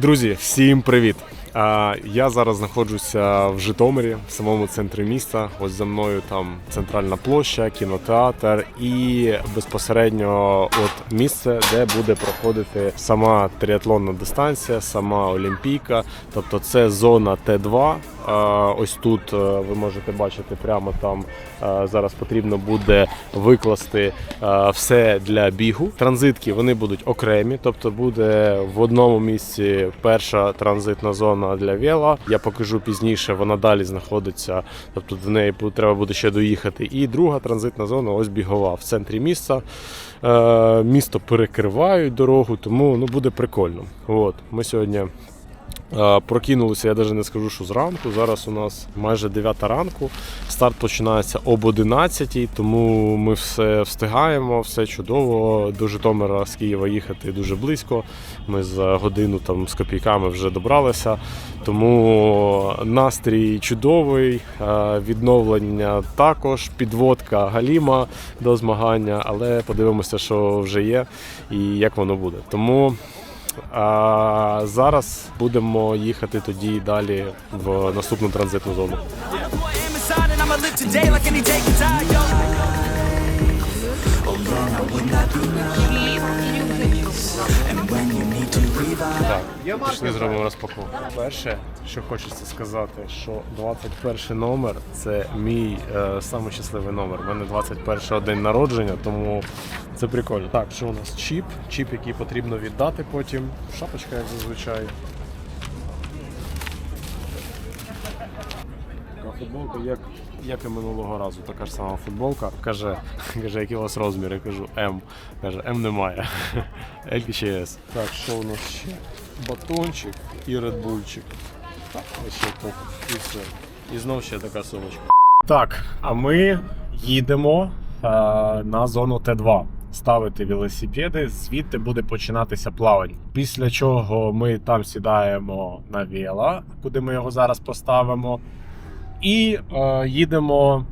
Друзі, всім привіт! Я зараз знаходжуся в Житомирі, в самому центрі міста. Ось за мною там центральна площа, кінотеатр і безпосередньо от місце, де буде проходити сама тріатлонна дистанція, сама Олімпійка. Тобто це зона Т2. Ось тут е, ви можете бачити прямо там е, зараз потрібно буде викласти е, все для бігу. Транзитки вони будуть окремі, тобто буде в одному місці перша транзитна зона для вела. Я покажу пізніше, вона далі знаходиться, тобто до неї треба буде ще доїхати. І друга транзитна зона ось бігова в центрі міста. Місто перекривають дорогу, тому ну буде прикольно. От ми сьогодні. Е, Прокинулися, я навіть не скажу, що зранку. Зараз у нас майже 9 ранку. Старт починається об 11, тому ми все встигаємо, все чудово. До Житомира з Києва їхати дуже близько. Ми за годину там з копійками вже добралися. Тому настрій чудовий, е, відновлення також, підводка галіма до змагання, але подивимося, що вже є і як воно буде. Тому а зараз будемо їхати тоді далі в наступну транзитну зону. Пішли зробимо розпаковку. Перше, що хочеться сказати, що 21 номер це мій е, самий номер. У мене 21 день народження, тому це прикольно. Так, що у нас чіп, чіп, який потрібно віддати потім. Шапочка, як зазвичай. Така футболка, як, як і минулого разу, така ж сама футболка. Каже, каже, які у вас розміри? Я кажу М. Каже, М немає. L чи S. Так, що у нас ще? Батончик і редбульчик. Так, ще так. І все. І знов ще така сумочка. Так, а ми їдемо е, на зону Т2. Ставити велосипеди, звідти буде починатися плавання. Після чого ми там сідаємо на вела, куди ми його зараз поставимо. І е, їдемо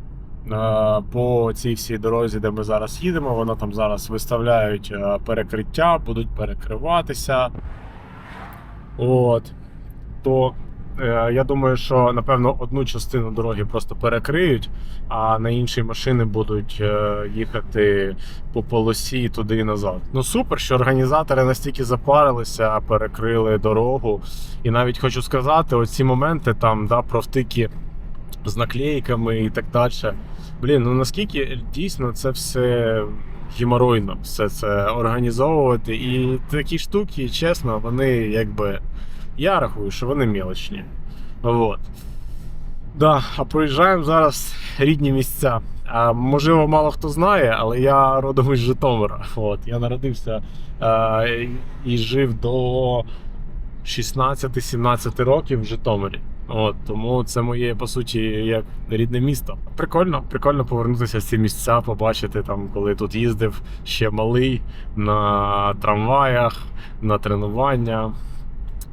е, по цій всій дорозі, де ми зараз їдемо. Воно там зараз виставляють е, перекриття, будуть перекриватися. От. То е, я думаю, що напевно одну частину дороги просто перекриють, а на іншій машини будуть е, їхати по полосі туди і назад. Ну супер, що організатори настільки запарилися, перекрили дорогу. І навіть хочу сказати, оці моменти там да, про втики з наклейками і так далі. Блін, ну наскільки дійсно це все геморойно, все це організовувати. І такі штуки, чесно, вони якби. Я рахую, що вони мелочні. Вот. Да, а проїжджаємо зараз рідні місця. А, можливо, мало хто знає, але я родом із Житомира. От, я народився е, і жив до 16-17 років в Житомирі. От, тому це моє по суті як рідне місто. Прикольно, прикольно повернутися в ці місця, побачити там, коли тут їздив ще малий на трамваях, на тренування.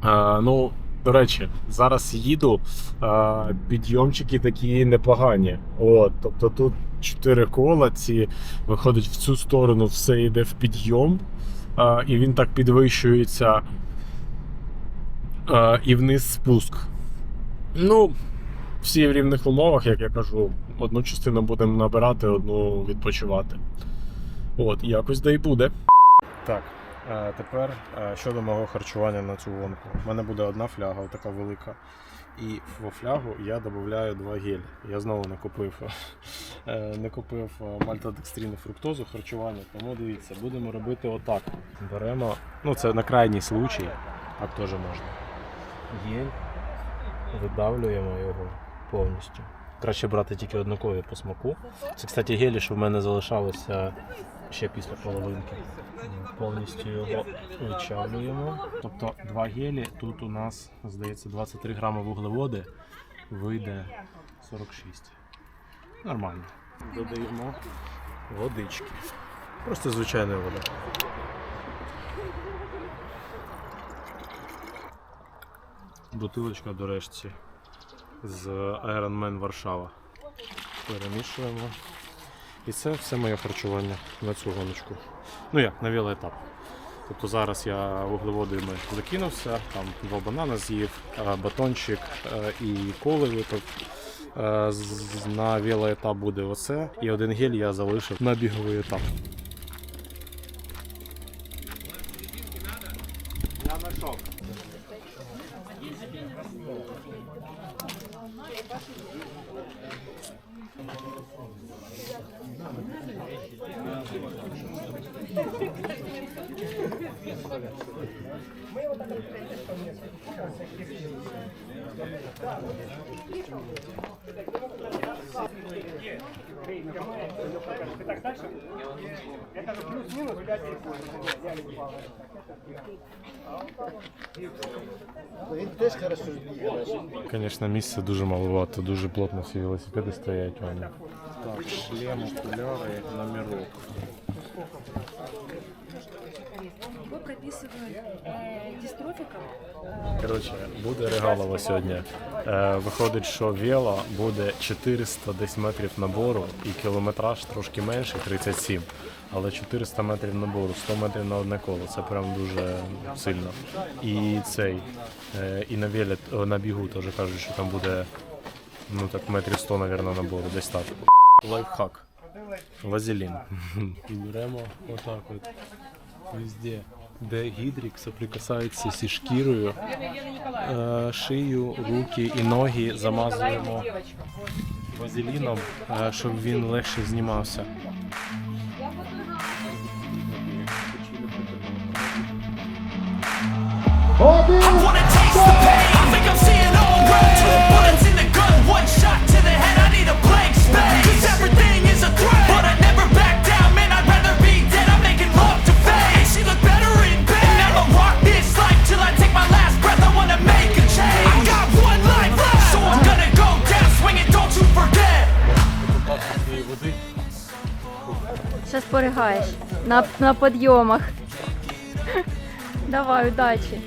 Е, ну, до речі, зараз їду. е, підйомчики такі непогані. От, тобто тут чотири кола, ці виходить в цю сторону, все йде в підйом, е, і він так підвищується. е, і вниз спуск. Ну, всі в рівних умовах, як я кажу, одну частину будемо набирати, одну відпочивати. От, якось да й буде. Так, е, тепер е, щодо мого харчування на цю гонку. У мене буде одна фляга, така велика. І в флягу я додаю два гелі. Я знову не купив, е, не купив мальтодекстрину фруктозу харчування, тому дивіться, будемо робити отак. Беремо, ну це на крайній случай, так теж можна. Гель, видавлюємо його повністю. Краще брати тільки однакові по смаку. Це, кстати, гелі, що в мене залишалося ще після половинки. Повністю його вичавлюємо. Тобто два гелі, тут у нас, здається, 23 грами вуглеводи, вийде 46. Нормально. Додаємо водички. Просто звичайна вода. Бутилочка до решті з Iron Man Варшава. Перемішуємо. І це все моє харчування на цю гоночку. Ну я на вілеетап. Тобто зараз я вуглеводами закинувся, там два банани з'їв, е, батончик е, і коли випив. Е, На велоетап буде оце, і один гель я залишив на біговий етап. Він теж хорошо. Звісно, місця дуже маловато, дуже плотно всі велосипеди стоять. Вони. Так, шлем, окуляри, номерок. Его прописывают э, дистрофикам. э, Коротше, буде регалово сьогодні. Е, виходить, що вело буде 400 десь метрів набору і кілометраж трошки менший, 37. Але 400 метрів набору, 100 метрів на одне коло. Це прям дуже сильно. І цей, е, і на велі, о, на бігу теж кажуть, що там буде ну так метрів 100, мабуть, набору, десь так. Лайфхак. Вазелін. І беремо отак от. Везде, де гідрік соприкасається зі шкірою, е, шию, руки і ноги замазуємо вазеліном, е, щоб він легше знімався. I Що споригаєш на, на підйомах. Давай, удачі.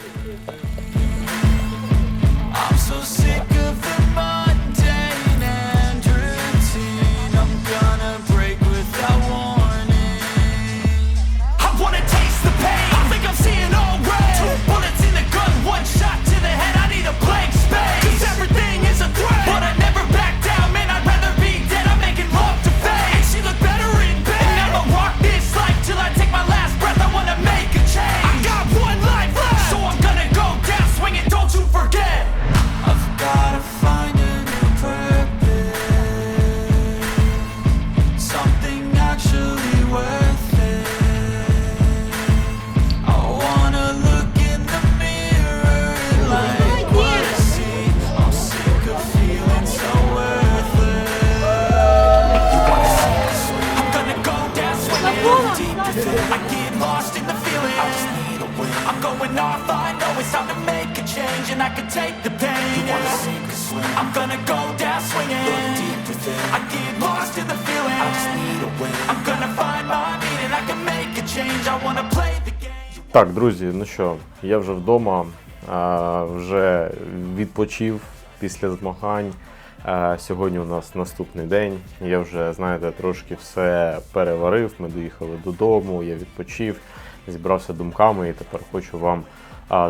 Так, друзі, ну що, я вже вдома, вже відпочив після змагань. Сьогодні у нас наступний день. Я вже, знаєте, трошки все переварив. Ми доїхали додому, я відпочив, зібрався думками і тепер хочу вам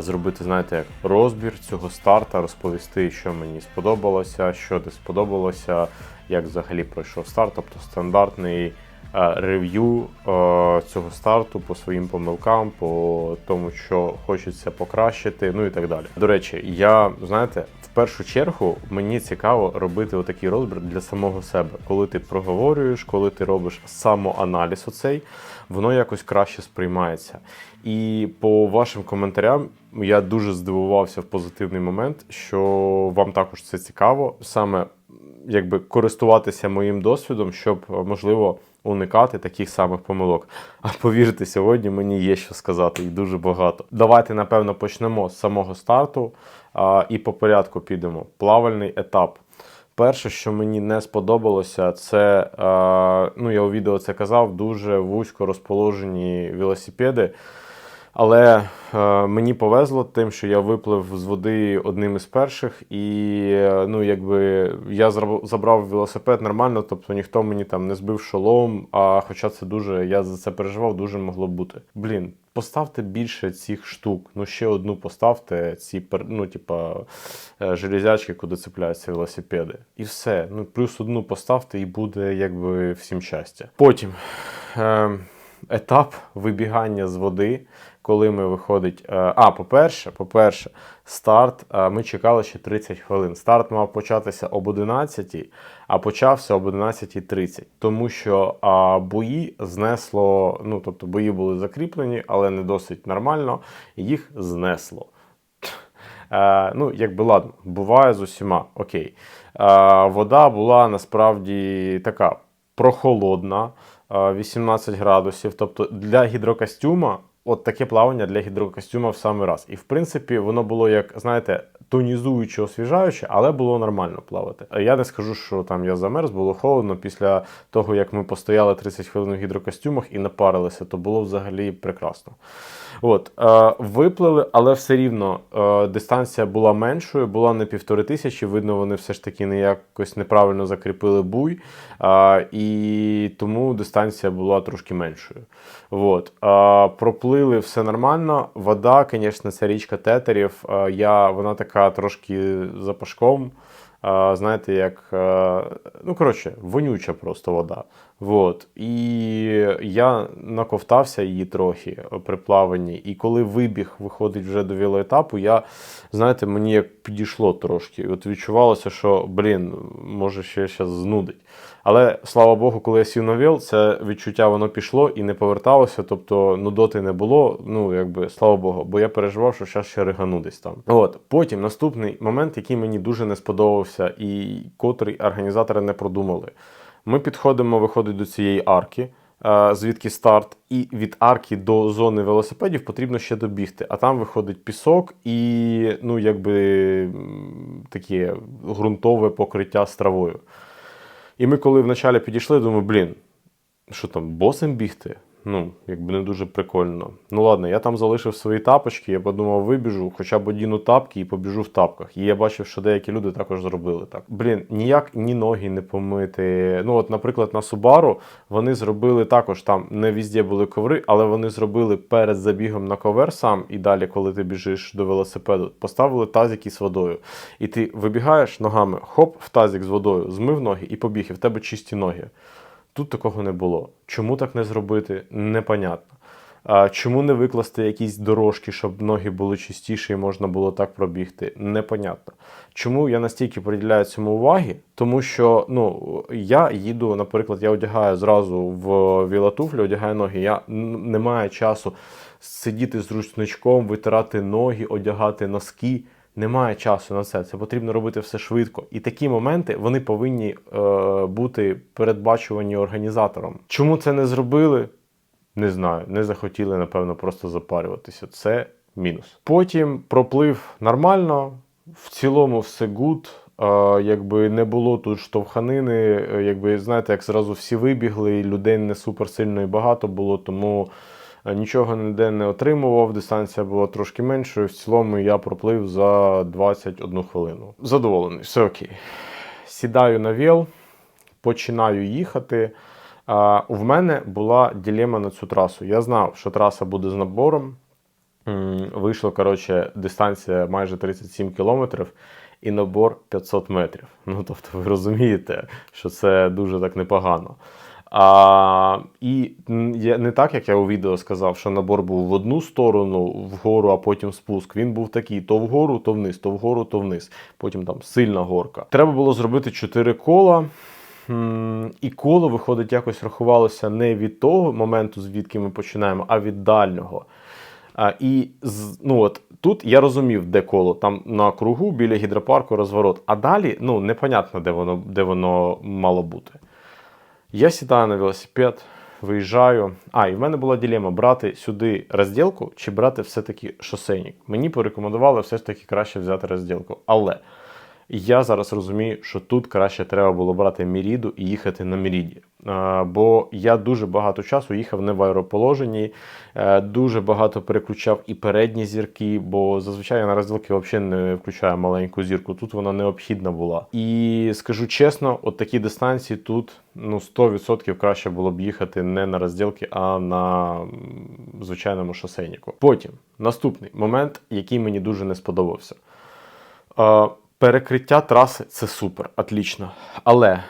зробити, знаєте, як розбір цього старта, розповісти, що мені сподобалося, що не сподобалося, як взагалі пройшов старт, тобто стандартний рев'ю е, цього старту по своїм помилкам, по тому, що хочеться покращити, ну і так далі. До речі, я знаєте, в першу чергу мені цікаво робити отакий розбір для самого себе, коли ти проговорюєш, коли ти робиш самоаналіз оцей, воно якось краще сприймається. І по вашим коментарям я дуже здивувався в позитивний момент, що вам також це цікаво, саме якби користуватися моїм досвідом, щоб можливо уникати таких самих помилок. А повірте, сьогодні мені є що сказати, і дуже багато. Давайте, напевно, почнемо з самого старту а, і по порядку підемо. Плавальний етап. Перше, що мені не сподобалося, це ну я у відео це казав, дуже вузько розположені велосипеди. Але е, мені повезло тим, що я виплив з води одним із перших, і е, ну, якби я забрав велосипед нормально, тобто ніхто мені там не збив шолом. А хоча це дуже, я за це переживав, дуже могло бути. Блін, поставте більше цих штук. Ну ще одну поставте, ці ну, типа, е, железячки, куди цепляються велосипеди. І все. Ну, плюс одну поставте, і буде якби всім щастя. Потім. Е, етап вибігання з води, коли ми виходить. е, А, по-перше, по-перше, старт. е, Ми чекали ще 30 хвилин. Старт мав початися об 11, а почався об 11.30, тому що а, бої знесло. Ну, тобто бої були закріплені, але не досить нормально. Їх знесло. Е, ну, якби ладно, буває з усіма. Окей. Е, вода була насправді така прохолодна, е, 18 градусів. Тобто для гідрокостюма, от таке плавання для гідрокостюма в самий раз. І в принципі, воно було як, знаєте, тонізуюче, освіжаюче, але було нормально плавати. Е, Я не скажу, що там я замерз, було холодно. Після того, як ми постояли 30 хвилин в гідрокостюмах і напарилися, то було взагалі прекрасно. От, е, виплили, але все рівно е, дистанція була меншою, була не півтори тисячі. Видно, вони все ж таки не якось неправильно закріпили буй, е, і тому дистанція була трошки меншою. От, е, проплили все нормально. Вода, звісно, це річка тетерів. Е, я, вона така трошки запашком. пашком, знаєте, як. е, Ну, коротше, вонюча просто вода. Вот. І я наковтався її трохи при плаванні. І коли вибіг виходить вже до велоетапу, я, знаєте, мені як підійшло трошки. От відчувалося, що, блін, може ще зараз знудить. Але слава Богу, коли я сів на віл, це відчуття воно пішло і не поверталося. Тобто нудоти не було. Ну, якби слава Богу, бо я переживав, що зараз ще ригану десь там. От потім наступний момент, який мені дуже не сподобався, і котрий організатори не продумали. Ми підходимо, виходить до цієї арки. е, Звідки старт, і від арки до зони велосипедів потрібно ще добігти. А там виходить пісок і ну, якби таке ґрунтове покриття з травою. І ми, коли вначалі підійшли, думаю, блін, що там, босим бігти? Ну, якби не дуже прикольно. Ну ладно, я там залишив свої тапочки, я подумав, вибіжу, хоча б одіну тапки і побіжу в тапках. І я бачив, що деякі люди також зробили так. Блін, ніяк ні ноги не помити. Ну, от, наприклад, на Subaru вони зробили також там не везде були коври, але вони зробили перед забігом на ковер сам і далі, коли ти біжиш до велосипеду, поставили тазик із водою. І ти вибігаєш ногами, хоп, в тазик з водою, змив ноги і побіг, і в тебе чисті ноги. Тут такого не було. Чому так не зробити? Непонятно. Чому не викласти якісь дорожки, щоб ноги були чистіші і можна було так пробігти? Непонятно. Чому я настільки приділяю цьому уваги? Тому що ну, я їду, наприклад, я одягаю зразу в вілатуфлі, одягаю ноги. Я не маю часу сидіти з ручничком, витирати ноги, одягати носки. Немає часу на це. Це потрібно робити все швидко. І такі моменти вони повинні е, бути передбачувані організатором. Чому це не зробили? Не знаю. Не захотіли, напевно, просто запарюватися. Це мінус. Потім проплив нормально, в цілому все гуд. Е, якби не було тут штовханини, е, якби знаєте, як зразу всі вибігли, людей не супер сильно і багато було, тому нічого ніде не отримував. Дистанція була трошки меншою. В цілому я проплив за 21 хвилину. Задоволений, все окей. Сідаю на віл, починаю їхати. А, в мене була ділема на цю трасу. Я знав, що траса буде з набором. М, Вийшло, коротше, дистанція майже 37 кілометрів і набор 500 метрів. Ну, тобто, ви розумієте, що це дуже так непогано. А, і не так, як я у відео сказав, що набор був в одну сторону, вгору, а потім спуск. Він був такий: то вгору, то вниз, то вгору, то вниз. Потім там сильна горка. Треба було зробити 4 кола. І коло, виходить, якось рахувалося не від того моменту, звідки ми починаємо, а від дальнього. А, і ну от тут я розумів, де коло. Там на кругу біля гідропарку розворот. А далі ну, непонятно, де воно, де воно мало бути. Я сідаю на велосипед, виїжджаю. А, і в мене була дилема: брати сюди розділку чи брати все-таки шосейник. Мені порекомендували все ж таки краще взяти розділку. Але я зараз розумію, що тут краще треба було брати Міріду і їхати на Міріді. Е, Бо я дуже багато часу їхав не в аероположенні, е, дуже багато переключав і передні зірки, бо зазвичай я на розділки взагалі не включаю маленьку зірку. Тут вона необхідна була. І скажу чесно, от такі дистанції тут ну 100% краще було б їхати не на розділки, а на звичайному шосейнику. Потім наступний момент, який мені дуже не сподобався. Е, Перекриття траси це супер, отлично. Але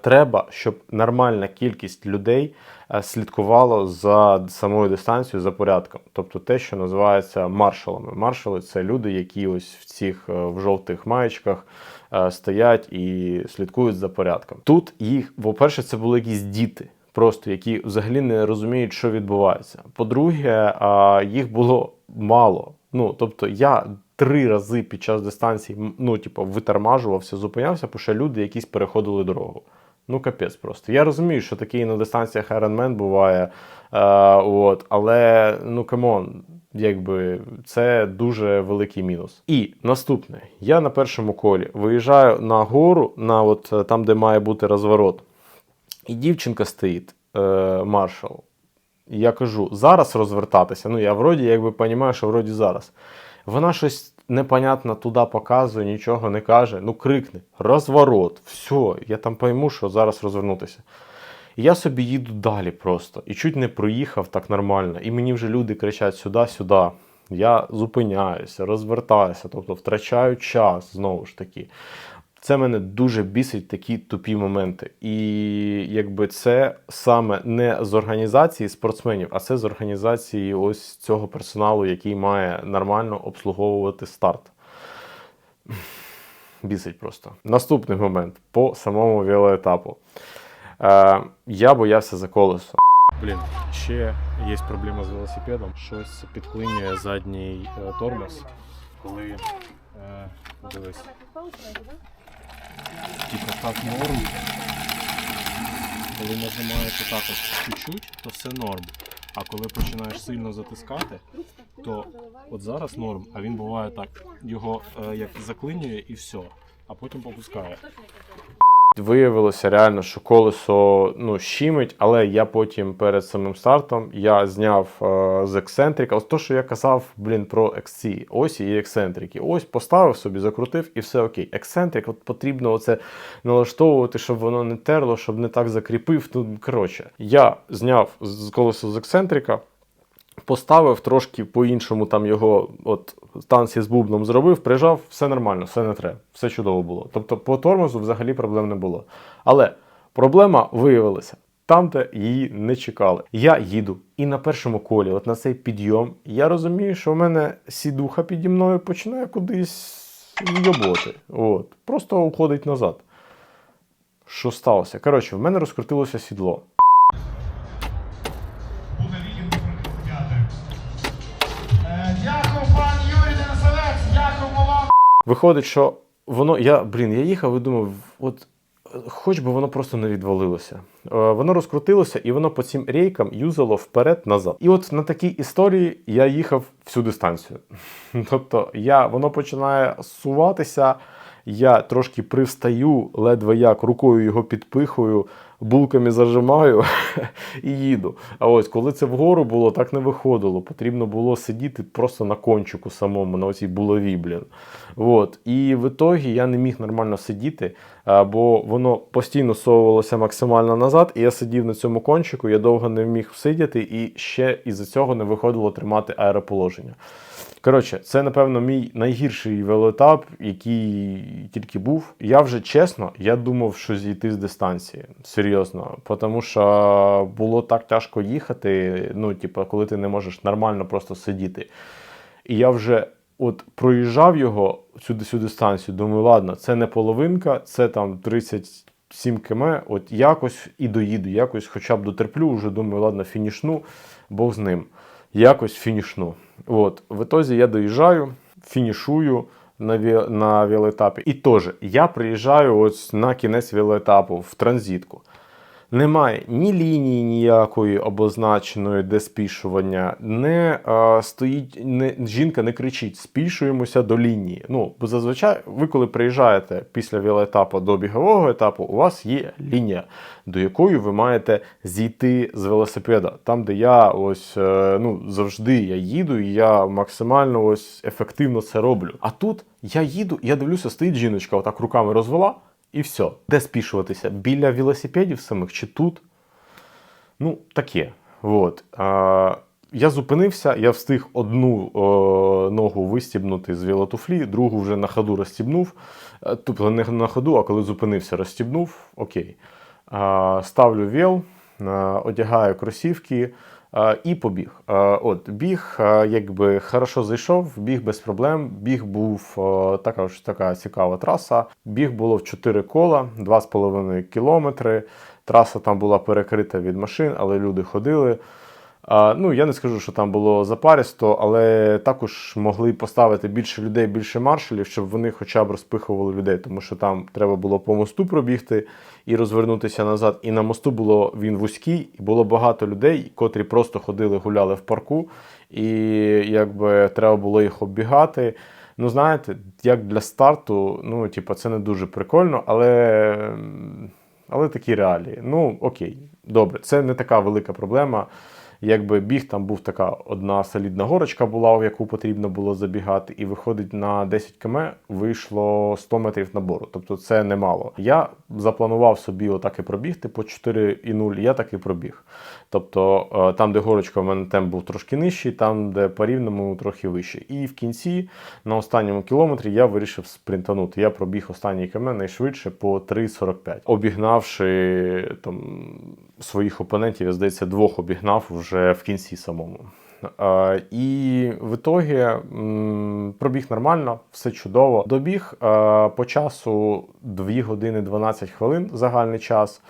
треба, щоб нормальна кількість людей е, слідкувало за самою дистанцією, за порядком. Тобто те, що називається маршалами. Маршали це люди, які ось в цих е, в жовтих маєчках е, стоять і слідкують за порядком. Тут їх, по-перше, це були якісь діти. Просто які взагалі не розуміють, що відбувається. По-друге, їх було мало. Ну тобто, я три рази під час дистанції, ну типу, витормажувався, зупинявся, бо ще люди якісь переходили дорогу. Ну, капець просто. Я розумію, що таке і на дистанціях Ironman буває. Е, от, але ну камон, якби це дуже великий мінус. І наступне, я на першому колі виїжджаю на гору, на от е, там, де має бути розворот. І дівчинка стоїть, е, маршал. Я кажу, зараз розвертатися. Ну, я вроді якби розумію, що вроді зараз. Вона щось непонятно туди показує, нічого не каже. Ну, крикне: розворот, все, я там пойму, що зараз розвернутися. І я собі їду далі просто. І чуть не проїхав так нормально. І мені вже люди кричать сюди-сюди. Я зупиняюся, розвертаюся, тобто втрачаю час знову ж таки. Це мене дуже бісить такі тупі моменти. І якби це саме не з організації спортсменів, а це з організації ось цього персоналу, який має нормально обслуговувати старт. Бісить просто. Наступний момент по самому велоетапу. Е, я боявся за колесо. Блін, ще є проблема з велосипедом. Щось підклинює задній е, тормоз, коли е, дивись. Типа так норм. Коли нажимаєш отак ось чуть-чуть, то все норм. А коли починаєш сильно затискати, то от зараз норм, а він буває так. Його е, як заклинює і все, а потім попускає. Виявилося реально, що колесо ну, щимить, але я потім перед самим стартом я зняв е, з ексцентрика. Ось то, що я казав, блін, про XC, ось і ексцентрики. Ось поставив собі, закрутив і все окей. Ексцентрик, от потрібно оце налаштовувати, щоб воно не терло, щоб не так закріпив. Ну, коротше, я зняв з колесо з ексцентрика. Поставив трошки по-іншому там його от станції з бубном зробив, прижав, все нормально, все не треба, все чудово було. Тобто по тормозу взагалі проблем не було. Але проблема виявилася там, де її не чекали. Я їду і на першому колі, от на цей підйом, я розумію, що в мене сідуха піді мною починає кудись йоботи. От. Просто уходить назад. Що сталося? Коротше, в мене розкрутилося сідло. Виходить, що воно. Я, блін, я їхав і думав, от хоч би воно просто не відвалилося. Е, Воно розкрутилося і воно по цим рейкам юзало вперед-назад. І от на такій історії я їхав всю дистанцію. Тобто я, воно починає суватися, я трошки привстаю, ледве як рукою його підпихую, булками зажимаю і їду. А ось коли це вгору було, так не виходило. Потрібно було сидіти просто на кончику самому, на оцій булаві, блін. От. І в ітогі я не міг нормально сидіти, бо воно постійно совувалося максимально назад, і я сидів на цьому кончику, я довго не міг сидіти, і ще із-за цього не виходило тримати аероположення. Коротше, це, напевно, мій найгірший велоетап, який тільки був. Я вже чесно, я думав, що зійти з дистанції. Серйозно. Тому що було так тяжко їхати, ну, типу, коли ти не можеш нормально просто сидіти. І я вже от проїжджав його цю, цю дистанцію, думаю, ладно, це не половинка, це там 37 км, от якось і доїду, якось хоча б дотерплю, вже думаю, ладно, фінішну, Бог з ним. Якось фінішну. От, в ітозі я доїжджаю, фінішую на, ві... на велоетапі. І теж я приїжджаю ось на кінець велоетапу в транзитку. Немає ні лінії ніякої обозначеної, де спішування, не е, стоїть, не, жінка не кричить спішуємося до лінії. Ну, бо зазвичай, ви коли приїжджаєте після велоетапу до бігового етапу, у вас є лінія, до якої ви маєте зійти з велосипеда. Там, де я ось е, ну, завжди я їду, і я максимально ось ефективно це роблю. А тут я їду, я дивлюся, стоїть жіночка, отак руками розвела. І все. Де спішуватися? Біля велосипедів самих чи тут? Ну, таке. От. А, я зупинився, я встиг одну о, ногу вистібнути з велотуфлі, другу вже на ходу розстібнув. Е, Тобто не на ходу, а коли зупинився, розстібнув. Окей. А, ставлю вел, одягаю кросівки. І побіг. От біг, якби хорошо зайшов, біг без проблем. Біг був а, така ж така цікава траса. Біг було в 4 кола, 2,5 кілометри. Траса там була перекрита від машин, але люди ходили. Ну, я не скажу, що там було запаристо, але також могли поставити більше людей, більше маршалів, щоб вони хоча б розпихували людей, тому що там треба було по мосту пробігти і розвернутися назад. І на мосту було він вузький, і було багато людей, котрі просто ходили, гуляли в парку, і якби треба було їх оббігати. Ну, знаєте, як для старту, ну, типу, це не дуже прикольно, але, але такі реалії. Ну, окей, добре, це не така велика проблема. Якби біг там був така одна солідна горочка була, в яку потрібно було забігати, і виходить на 10 км вийшло 100 метрів набору. Тобто це немало. Я запланував собі отак і пробігти по 4,0, я так і пробіг. Тобто е, там, де горочка, в мене темп був трошки нижчий, там, де по рівному трохи вище. І в кінці, на останньому кілометрі, я вирішив спринтанути. Я пробіг останній км найшвидше по 3,45. Обігнавши там своїх опонентів, я здається, двох обігнав вже в кінці самому. І в ітогі пробіг нормально, все чудово. Добіг по часу 2 години 12 хвилин загальний час.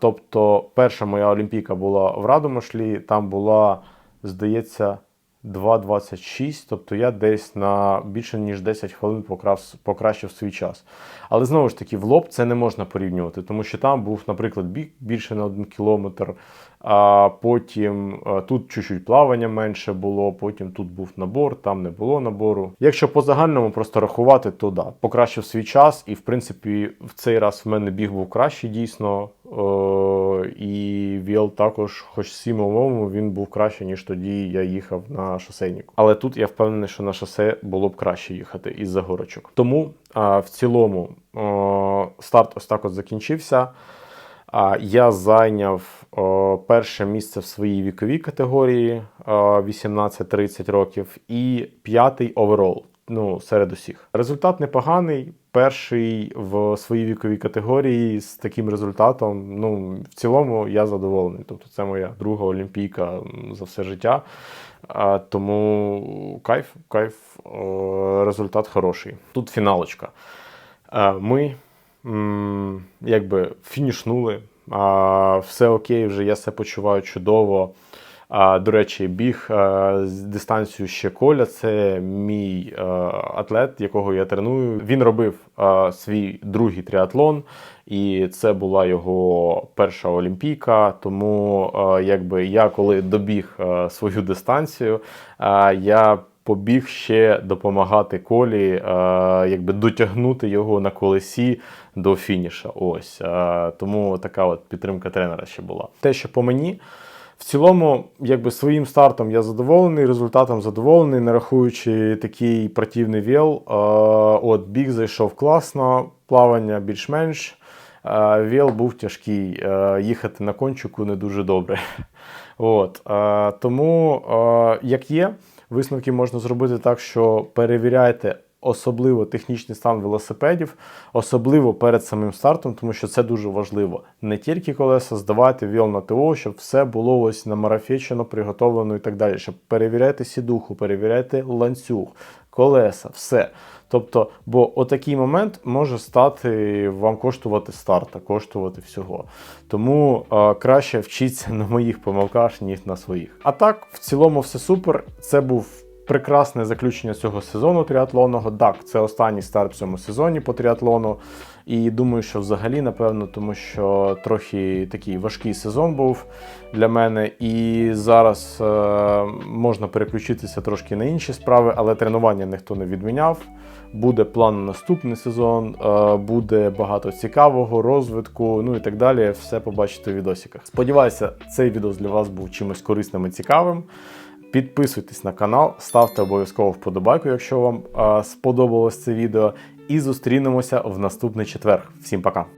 Тобто, перша моя Олімпійка була в Радомишлі, там була, здається, 2.26, тобто я десь на більше ніж 10 хвилин покрас- покращив свій час. Але знову ж таки, в лоб це не можна порівнювати, тому що там був, наприклад, біг більше на 1 кілометр, а потім тут чуть-чуть плавання менше було, потім тут був набор, там не було набору. Якщо по загальному просто рахувати, то да, покращив свій час, і в принципі в цей раз в мене біг був кращий дійсно. Е, і Віл також, хоч сім умовому, він був краще, ніж тоді я їхав на шосейнику. Але тут я впевнений, що на шосе було б краще їхати із-за горочок. Тому а, в цілому е, старт ось так от закінчився. Я зайняв перше місце в своїй віковій категорії 18-30 років і п'ятий оверол. Ну, серед усіх. Результат непоганий. Перший в своїй віковій категорії з таким результатом. Ну, в цілому я задоволений. Тобто, це моя друга олімпійка за все життя. А, тому кайф, кайф, результат хороший. Тут фіналочка. Е, Ми якби фінішнули. Все окей, вже я себе почуваю чудово. До речі, біг а, з дистанцію ще Коля. Це мій а, атлет, якого я треную. Він робив а, свій другий тріатлон, і це була його перша олімпійка. Тому, якби я коли добіг свою дистанцію, я побіг ще допомагати колі, е, якби дотягнути його на колесі до фініша. Ось е, тому така от підтримка тренера ще була. Те, що по мені. В цілому, якби своїм стартом я задоволений, результатом задоволений, не рахуючи такий противний віл. Е, от біг зайшов класно, плавання більш-менш. Віл був тяжкий, їхати на кончику не дуже добре. От, тому, як є, висновки можна зробити так, що перевіряйте особливо технічний стан велосипедів, особливо перед самим стартом, тому що це дуже важливо. Не тільки колеса, здавати віл на ТО, щоб все було ось намарафечено, приготовлено і так далі. Щоб перевіряти сідуху, перевіряти ланцюг, колеса, все. Тобто, бо отакий момент може стати вам коштувати старта, коштувати всього. Тому е, краще вчіться на моїх помилках, ніж на своїх. А так, в цілому, все супер. Це був прекрасне заключення цього сезону тріатлонного. Так, це останній старт в цьому сезоні по тріатлону. І думаю, що взагалі, напевно, тому що трохи такий важкий сезон був для мене. І зараз е, можна переключитися трошки на інші справи, але тренування ніхто не відміняв. Буде план на наступний сезон, е, буде багато цікавого, розвитку, ну і так далі. Все побачите в відосиках. Сподіваюся, цей відос для вас був чимось корисним і цікавим. Підписуйтесь на канал, ставте обов'язково вподобайку, якщо вам е, сподобалось це відео. І зустрінемося в наступний четвер. Всім пока!